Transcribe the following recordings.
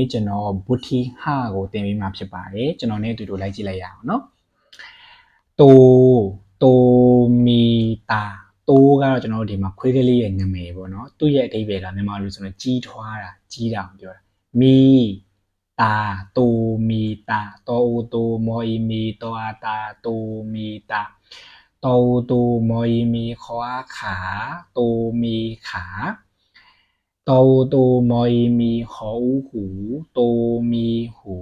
ဒီကျွန်တော်ဘူတီဟာကိုတင်ပေးမှာဖြစ်ပါတယ်ကျွန်တော်နဲ့အတူတူလိုက်ကြည့်လိုက်ရအောင်နော်တိုတိုမီတာတိုးကတော့ကျွန်တော်တို့ဒီမှာခွေးကလေးရဲ့နာမည်ပေါ့နော်သူ့ရဲ့အဓိပ္ပာယ်ကမြန်မာလိုဆိုရင်ကြီးထွားတာကြီးတာကိုပြောတာမီတာတိုမီတာတိုတိုမော်အီမီတောအာတာတိုမီတာတိုတိုမော်အီမီခေါ်အားခါတိုမီข โตโตมอยมีหออูหูโตมีหู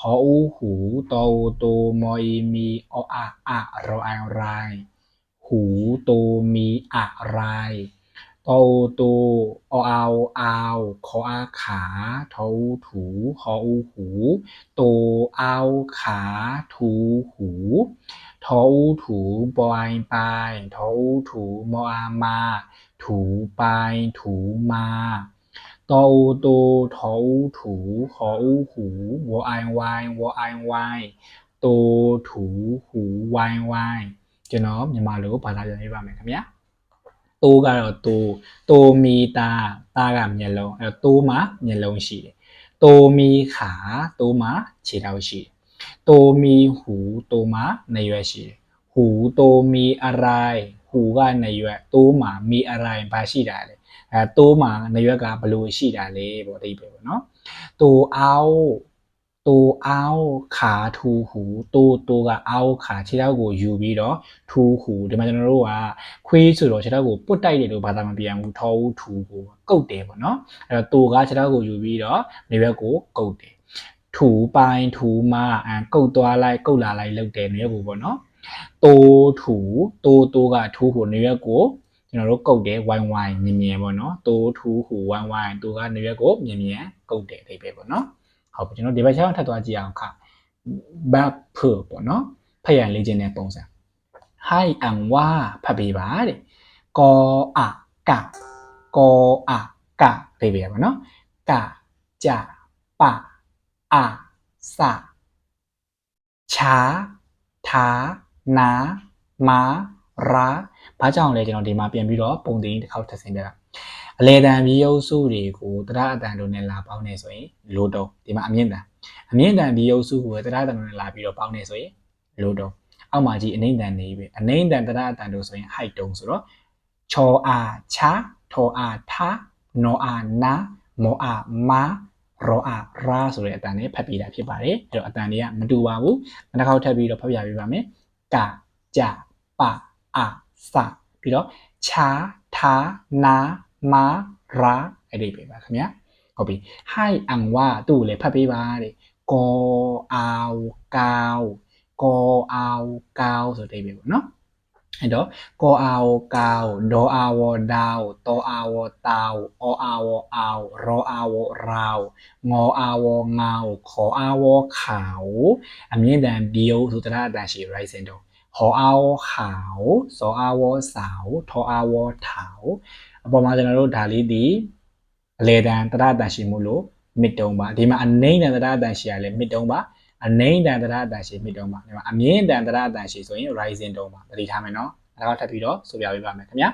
หออูหูโตโตมอยมีออะอะรออะไร หูโตมีอะไรโตโตอเอาเอาขออาขาทอถูหออูหูโตเอาขาถูหูทอถูปอยปายทอถูมออามา ถูไปถูมาตออูตูทออูถูหออูหูวอไอวายวอไอวายตูถูหูวายวายကျွန်တော်မြန်မာလိုဘာသာပြန်ပြပါမယ်ခင်ဗျာတိုးကတော့တိုးတိုးမီတာတာကမျက်လုံးအဲတိုးမှာမျက်လုံးရှိတယ်တိုးမီခါတိုးမှာခြေထောက်ရှိတယ်တိုးမီหูတိုးမှာနေရွက်ရှိတယ်หูတိုးမီอะไ ဟူကနေရွက်တိုးမှာမီအရိုင်ဘာရှိတာလဲအဲတိုးမှာနေရွက်ကဘလို့ရှိတာလဲပေါ့အဓိပ္ပာယ်ပေါ့နော်တိုအောက်တိုအောက်ခါထူဟူတိုတိုကအောက်ခါခြေထောက်ကိုယူပြီးတော့ထူဟူဒီမှာကျွန်တော်တို့ကခွေးဆိုတော့ခြေထောက်ကိုပုတ်တိုက်တယ်လို့ဘာသာမပြန်ဘူးထောထူကိုကုတ်တယ်ပေါ့နော်အဲ့တော့တိုကခြေထောက်ကိုယူပြီးတော့နေရွက်ကိုကုတ်တယ်ထူပိုင်းထူမအန်ကုတ်သွားလိုက်ကုတ်လာလိုက်လုပ်တယ်နေရွက်ကိုပေါ့နော် တိုးထူတိုးတိုးကထူးဟိုနေရွက်ကိုကျွန်တော်တို့ကုတ်တယ်ဝိုင်းဝိုင်းမြင်မြင်ပေါ့နော်တိုးထူးဟိုဝိုင်းဝိုင်းတိုးကနေရွက်ကိုမြင်မြင်ကုတ်တယ်လေးပဲပေါ့နော်ဟုတ်ပြီကျွန်တော်ဒီဘက်ချောင်းထပ်သွားကြည့်အောင်ခဘတ်ဖူပေါ့နော်ဖက်ရန်လေးခြင်းတဲ့ပုံစံ hi and wa ဖတ်ပေးပါတဲ့ကောအာကကောအာကလေးပဲပေါ့နော်ကကြပအာစချာထာ နာမာရာဘာကြောင့်လဲကျွန်တော်ဒီမှာပြန်ပြီးတော့ပုံသင်တစ်ခေါက်ထပ်ဆင်းပြတာအလေတံမြေယုပ်စုတွေကိုတရားအတန်တို့နဲ့လာပေါင်းနေဆိုရင်လိုတော့ဒီမှာအမြင့်တန်အမြင့်တန်မြေယုပ်စုကိုတရားအတန်တို့နဲ့လာပြီးတော့ပေါင်းနေဆိုရင်လိုတော့အောက်မှာကြီးအနိမ့်တန်နေပြီအနိမ့်တန်တရအတန်တို့ဆိုရင် height တုံးဆိုတော့ချောအားချာထောအားထာနောအားနာမောအားမာရောအားရာဆိုတဲ့အတန်နဲ့ဖတ်ပြတာဖြစ်ပါတယ်အဲ့တော့အတန်တွေကမတူပါဘူးနောက်တစ်ခေါက်ထပ်ပြီးတော့ဖတ်ပြပေးပါမယ် ကကြပအစပြီးတော့ချာထာနာမာရာအဲ့ဒီပဲပါခင်ဗျာဟုတ်ပြီဟိုင်အန်ဝါသူ့ကိုလည်းဖတ်ပေးပါတဲ့ကောအာဝကောကောအာဝကောဆိုတဲ့အဓိပ္ပာယ်ပေါ့နော် အဲ့တော့ကောအာဝကောဒေါ်အာဝဒေါတောအာဝတောအောအာဝအောရောအာဝရောငေါအာဝငေါခေါ်အာဝခေါအမြင့်တန်ဘီယိုဆိုတရအတန်ရှိ rising တော့ဟောအာဝခါစောအာဝဆောထောအာဝထောအပေါ်မှာကျွန်တော်တို့ဒါလေးဒီအလေတန်တရအတန်ရှိမှုလို့မစ်တုံးပါဒီမှာအနိမ့်တန်တရအတန်ရှိရလဲမစ်တုံးပါ အနိမ့်တန်တရအတန်ရှည်မြစ်တုံးပါဒီမှာအမြင့်တန်တရအတန်ရှည်ဆိုရင် rising တုံးပါသတိထားမယ်နော်အဲဒါကထပ်ပြီးတော့ဆိုပြပေးပါမယ်ခင်ဗျာ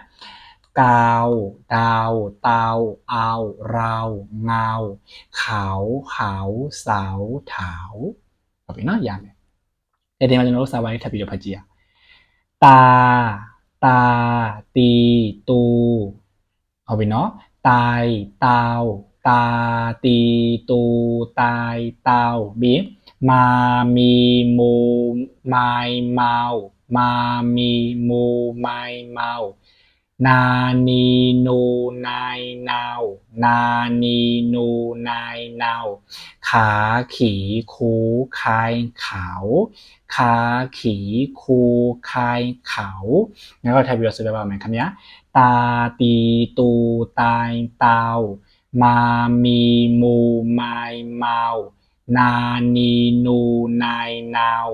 ကာဝဒါဝတာဝအာဝရာဝငါဝခါဝဟာဝစာဝထာဝဟုတ်ပြီနော်ရမယ်အဲဒီမှာကျွန်တော်တို့စာပိုင်းထပ်ပြီးတော့ဖတ်ကြည့်ရတာတာတီတူဟုတ်ပြီနော်တိုင်တာဝတာတီတူတိုင်တာဝပြီး มามีมูไมาเมา มามีมูไมาเมา นานีนูนายนาว นานีนูนายนาว ขาขี่คูคายเขาขาขี่คูคายเขางั้นก็ไทยประโยคสุดแบบไหมคำนี้ตาตีตูตายเตามามีมูไมายเมา นานีนูนายนาว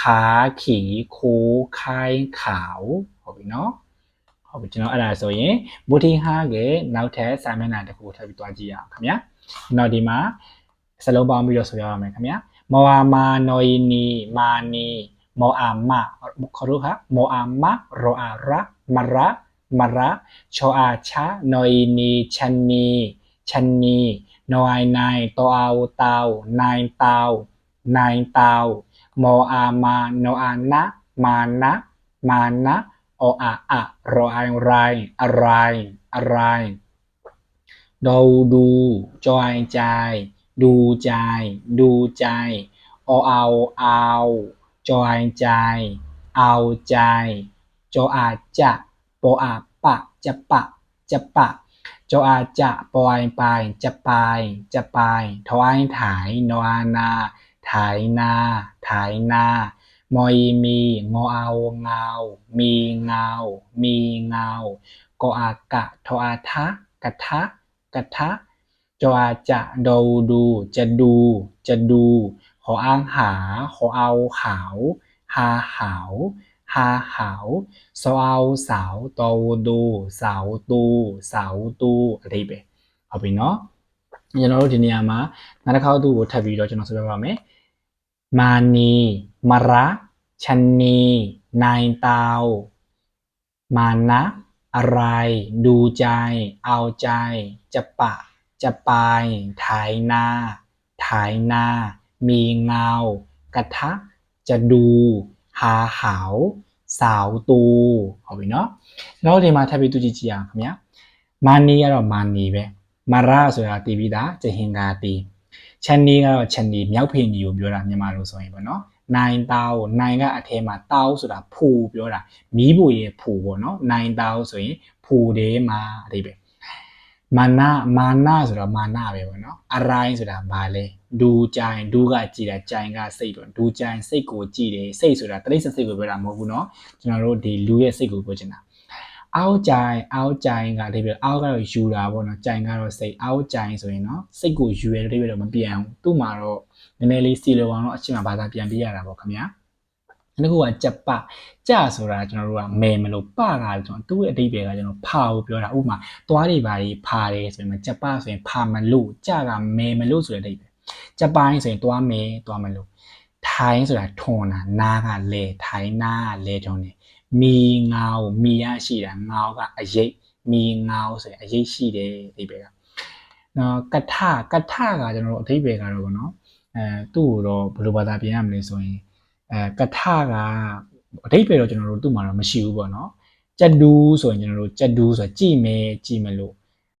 ขาขีคูคายขาวဟုတ်ပြီနော်ဟုတ်ပြီကျွန်တော်အဲ့ဒါဆိုရင်ဘူတီဟာကနောက်ထပ်စာမျက်နှာတစ်ခုထပ်ပြီးတွားကြည့်ရအောင်ခင်ဗျာနောက်ဒီမှာစလုံးပေါင်းပြီးတော့ဆိုရအောင်မယ်ခင်ဗျာမောအာမာနော်ယီနီမာနီမော นอยนายตอเอาเตานายเตานายเตาโมอามาโนอานะมานะมานะโออาอะรออะไรอะไรอะไรดูดูจอยใจ ดูใจ ดูใจโอเอาเอาจอยใจ เอาใจโจอาจะโปอาปะจะปะจะปะ จออาจจะปล่อยไป จะไป จะไปทวายถ่ายนออานา ถ่ายนา ถ่ายนามอยมีงอเอาเงา มีเงา มีเงากออากะทอาทะกะทะกะทะจออาจะดูดู จะดู จะดู ขออ้างหา ขอเอาขาวหาหาวาหาวสอเอาสาวตูดูสาวตูสาวตูအတိပဲဟုတ်ပြီเนาะကျွန်တော်တို့ဒီနေရာမှာနောက်တစ်ခါသူ့ကိုထပ်ပြီးတော့ကျွန်တော်ဆိုပြပါမယ်မာနီမရာชนนีนายตาวมานะ อะไร ดูใจ เอาใจ จะปะ จะไปถ่ายนาถ่ายนา มีเงา กระทะ จะดู หาหาว စာအုပ်တူဟုတ်ပြီနော်ကျွန်တော်ဒီမှာထပ်ပြီးသူကြည့်ကြည့်အောင်ခင်ဗျာမာနီကတော့မာနီပဲမာရာဆိုတာတည်ပြီးသားကျဟင်ကာတီချန်နီကတော့ချန်နီမြောက်ဖေညီကိုပြောတာမြန်မာလိုဆိုရင်ပေါ့နော်နိုင်တာကိုနိုင်ကအထဲမှာတာကိုဆိုတာဖူပြောတာမီးဖို့ရဲ့ဖူပေါ့နော်နိုင်တာကိုဆိုရင်ဖူတယ်မှာအဲ့ဒီပဲ မာနမာနဆိုတော့မာနပဲပေါ့နော်အရိုင်းဆိုတာဘာလဲဒူကြိုင်ဒူကကြည်တာကြိုင်ကစိတ်ပေါ့ဒူကြိုင်စိတ်ကိုကြည်တယ်စိတ်ဆိုတာတိရစ္ဆာန်စိတ်ကိုပြောတာမဟုတ်ဘူးเนาะကျွန်တော်တို့ဒီလူရဲ့စိတ်ကိုပြောချင်တာအောက်ကြိုင်အောက်ကြိုင်ကဒီပြအောက်ကတော့ယူတာပေါ့နော်ကြိုင်ကတော့စိတ်အောက်ကြိုင်ဆိုရင်เนาะစိတ်ကိုယူရတဲ့ဒီပြတော့မပြန်ဘူးသူ့မှာတော့နည်းနည်းလေးစီလိုအောင်တော့အချင်းမှာဘာသာပြန်ပြရတာပေါ့ခင်ဗျာ နောက်တစ်ခုကကြက်ပကြဆိုတာကျွန်တော်တို့ကမဲမလို့ပကကျွန်တော်သူ့ရဲ့အတိတ်ပဲကကျွန်တော်ဖာကိုပြောတာဥပမာသွားတွေဘာတွေဖာတယ်ဆိုရင်ကြက်ပဆိုရင်ဖာမလို့ကြကမဲမလို့ဆိုတဲ့အတိတ်ပဲကြက်ပိုင်းဆိုရင်သွားမဲသွားမလို့ထိုင်းဆိုတာထွန်တာနားကလဲထိုင်းနားကလဲထွန်တယ်မီငေါမီရရှိတာငေါကအရေးမီငေါဆိုရင်အရေးရှိတယ်အတိတ်ပဲကနော်ကထကထကကျွန်တော်တို့အတိတ်ပဲကတော့ဗောနော်အဲသူ့ကိုတော့ဘယ်လိုဘာသာပြန်ရမလဲဆိုရင် အဲကထကအတိတ်ပဲတော့ကျွန်တော်တို့သူ့မှာတော့မရှိဘူးပေါ့နော်ကြက်ဒူးဆိုရင်ကျွန်တော်တို့ကြက်ဒူးဆိုတာကြည်မဲကြည်မလို့